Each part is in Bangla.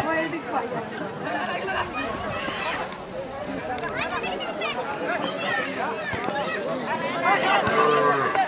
Thank you.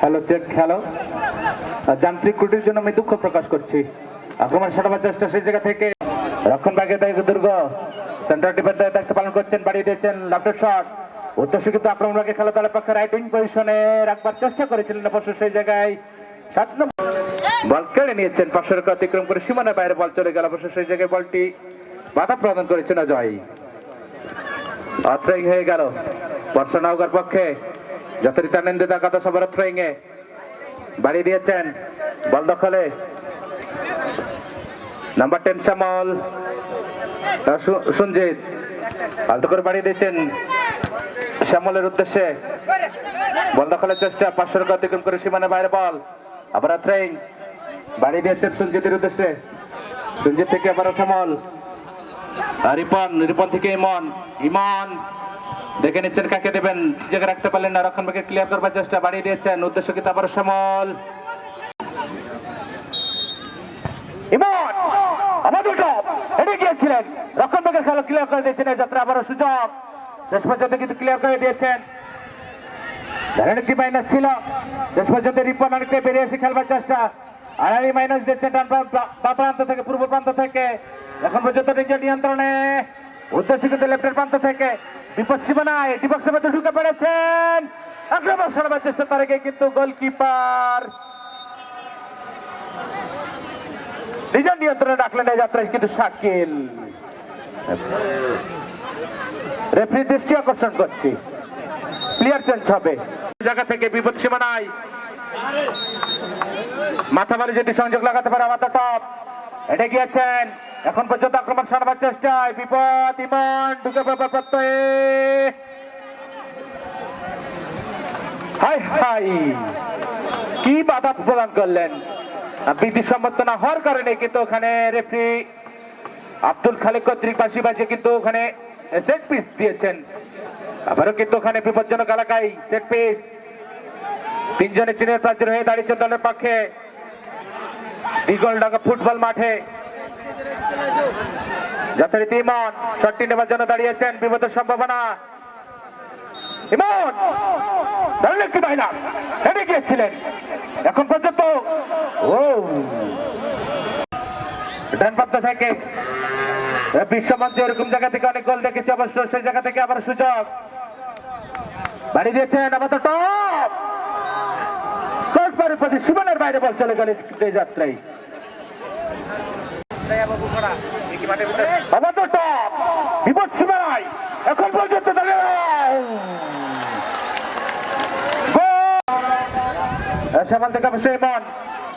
Hello check hello. যান্ত্রিক ত্রুটির জন্য আমি দুঃখ প্রকাশ করছি। আক্রমণ সাটাবার চেষ্টা সেই জায়গা থেকে। রক্ষণ ভাগে দুর্গ। সেন্টার ডিফেন্ডার দায়িত্ব পালন করছেন, বাড়িয়ে দিয়েছেন লাফটের শট উদ্দেশ্য আক্রমণ ভাগে খেলা দলের পক্ষে রাইট উইং পজিশনে রাখবার চেষ্টা করেছিলেন অবশ্য সেই জায়গায়। সাত নম্বর। বল কেড়ে নিয়েছেন পাঁচশো রেখা অতিক্রম করে সীমানার বাইরে বল চলে গেল, অবশ্য সেই জায়গায় বলটি বাধা প্রদান করেছেন অজয়। অথ্রয়িং হয়ে গেল। বর্ষা নৌকার পক্ষে যথারীতানন্দে দাকাতা সবার অথ্রয়িং এ বাড়িয়ে দিয়েছেন বল দখলে নাম্বার টেন শ্যামল সঞ্জিত আলতো করে বাড়িয়ে দিয়েছেন শ্যামলের উদ্দেশ্যে। বল দখলের চেষ্টা, পাঁচশো রেখা অতিক্রম করে সীমানা বাইরে বল। আবার অথ্রয়িং বাড়িয়ে দিয়েছেন সঞ্জিতের উদ্দেশ্যে। সঞ্জিত থেকে আবার শ্যামল। রিপন রিপন থেকে ইমন। ইমন, দেখে নিচ্ছেন কাকে দেবেন। জায়গায় রাখতে পারলেন না। রক্ষণভাগে ক্লিয়ার করবার চেষ্টা বাড়িয়ে দিয়েছেন। উদ্দেশ্য কি আবার সমল খেলা ক্লিয়ার করে দিয়েছেন। যাত্রা কিন্তু ক্লিয়ার করে দিয়েছেন। ছিল। শেষ পর্যন্ত রিপন অনেকটাই বেরিয়ে এসে খেলবার চেষ্টা। আড়াই মাইনাস দিচ্ছেন ডান প্রান্ত- থেকে, পূর্ব প্রান্ত থেকে। এখন পর্যন্ত নিজের নিয়ন্ত্রণে। উদ্দেশ্য কিন্তু লেফটের প্রান্ত থেকে। বিপদ সীমানায় ডিবক্সের মধ্যে ঢুকে পড়েছেন। আক্রমণ সরাবার চেষ্টা তার কিন্তু গোলকিপার নিজের নিয়ন্ত্রণে রাখলেন এই যাত্রায় কিন্তু শাকিল। রেফারি দৃষ্টি আকর্ষণ করছি। প্লেয়ার চেঞ্জ হবে। জায়গা থেকে বিপদ সীমানায় মাথা বালি যদি সংযোগ লাগাতে পারে আমাদের টপ এটা গিয়েছেন। এখন পর্যন্ত আক্রমণ সারবার চেষ্টায়। বিপদ, ইমান ঢুকে পড়বার প্রত্যয়ে হাই কি বাধা প্রদান করলেন? বিধি সম্মত না হওয়ার কারণে কিন্তু ওখানে রেফারি আব্দুল খালেক কর্তৃক বাসি বাজিয়ে কিন্তু ওখানে সেট পিস দিয়েছেন। আবারও কিন্তু ওখানে বিপজ্জনক এলাকায় সেট পিস তিনজনে চীনের প্রাচীর হয়ে দাঁড়িয়েছেন দলের পক্ষে। ফুটবল মাঠে। যথারীতি ইমন, শটটি নেবার জন্য দাঁড়িয়েছেন, বিপদের সম্ভাবনা। ইমন! দারুণ একটি গিয়েছিলেন। এখন পর্যন্ত, ও! ডান থেকে বিশ্বমঞ্চে এরকম জায়গা থেকে অনেক গোল দেখেছি, অবশ্য সেই জায়গা থেকে আবার সুযোগ। বাড়ি দিয়েছেন আবার তো কোর্টবারের প্রতি সীমানার বাইরে বল চলে গেল এই যাত্রায়।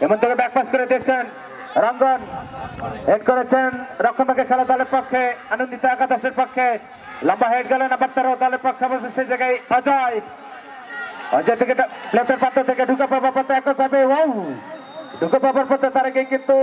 এমন থেকে করে দিয়েছেন রঙ্গন হেড করেছেন রক্ষণভাগে খেলা দলের পক্ষে, আনন্দিত একাদশের পক্ষে। লম্বা হেড গেলেন আবার তেরো দলের পক্ষে সেই জায়গায় অজয়। অজয় থেকে লেফটের পাত্র থেকে ঢুকে পাবার পথে এককভাবে ও ঢুকে পাবার পথে তার কিন্তু